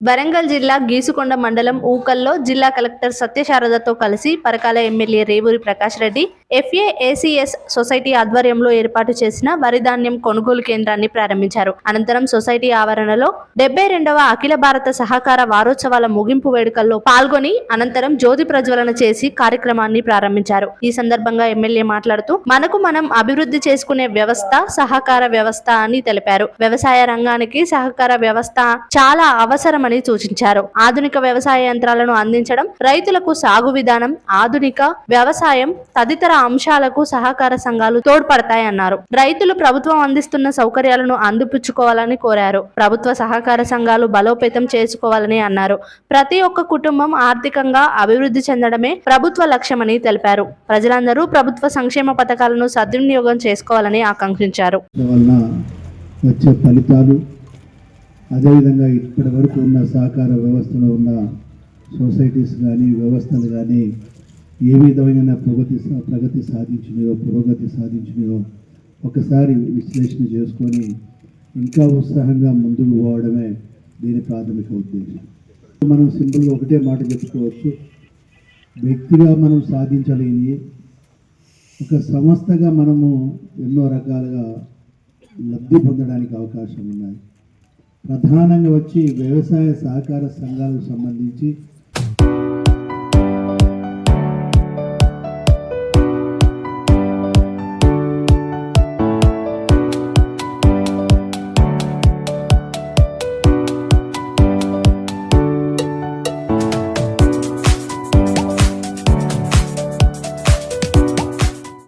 వరంగల్ జిల్లా గీసుకొండ మండలం ఊకల్లో జిల్లా కలెక్టర్ సత్యశారదతో కలిసి Parakala MLA Revuri Prakash Reddy FAACS society ఆధ్వర్యంలో ఏర్పాటు చేసిన వరిధాన్యం కొనుగోలు కేంద్రాన్ని ప్రారంభించారు. అనంతరం సొసైటీ ఆవరణలో డెబ్బై రెండవ అఖిల భారత సహకార వారోత్సవాల ముగింపు వేడుకల్లో పాల్గొని అనంతరం జ్యోతి ప్రజ్వలన చేసి కార్యక్రమాన్ని ప్రారంభించారు. ఈ సందర్భంగా ఎమ్మెల్యే మాట్లాడుతూ మనకు మనం అభివృద్ధి చేసుకునే వ్యవస్థ సహకార వ్యవస్థ అని తెలిపారు. వ్యవసాయ రంగానికి సహకార వ్యవస్థ చాలా అవసరమని సూచించారు. ఆధునిక వ్యవసాయ యంత్రాలను అందించడం రైతులకు సాగు విధానం ఆధునిక వ్యవసాయం తదితర అంశాలకు సహకార సంఘాలు తోడ్పడతాయన్నారు. రైతులు ప్రభుత్వం అందిస్తున్న సౌకర్యాలను అందిపుచ్చుకోవాలని కోరారు. ప్రభుత్వ సహకార సంఘాలు బలోపేతం చేసుకోవాలని అన్నారు. ప్రతి ఒక్క కుటుంబం ఆర్థికంగా అభివృద్ధి చెందడమే ప్రభుత్వ లక్ష్యమని తెలిపారు. ప్రజలందరూ ప్రభుత్వ సంక్షేమ పథకాలను సద్వినియోగం చేసుకోవాలని ఆకాంక్షించారు. వచ్చే ఫలితాలు అదేవిధంగా ఇప్పటి వరకు ఉన్న సహకార వ్యవస్థలో ఉన్న సొసైటీస్ కానీ వ్యవస్థలు కానీ ఏ విధమైన ప్రగతి ప్రగతి సాధించినాయో పురోగతి సాధించినాయో ఒకసారి విశ్లేషణ చేసుకొని ఇంకా ఉత్సాహంగా ముందుకు పోవడమే దీని ప్రాథమిక ఉద్దేశం. మనం సింపుల్గా ఒకటే మాట చెప్పుకోవచ్చు. వ్యక్తిగా మనం సాధించలేని ఒక సంస్థగా మనము ఎన్నో రకాలుగా లబ్ధి పొందడానికి అవకాశం ఉన్నాయి. ప్రధానంగా వచ్చి వ్యవసాయ సహకార సంఘాలకు సంబంధించి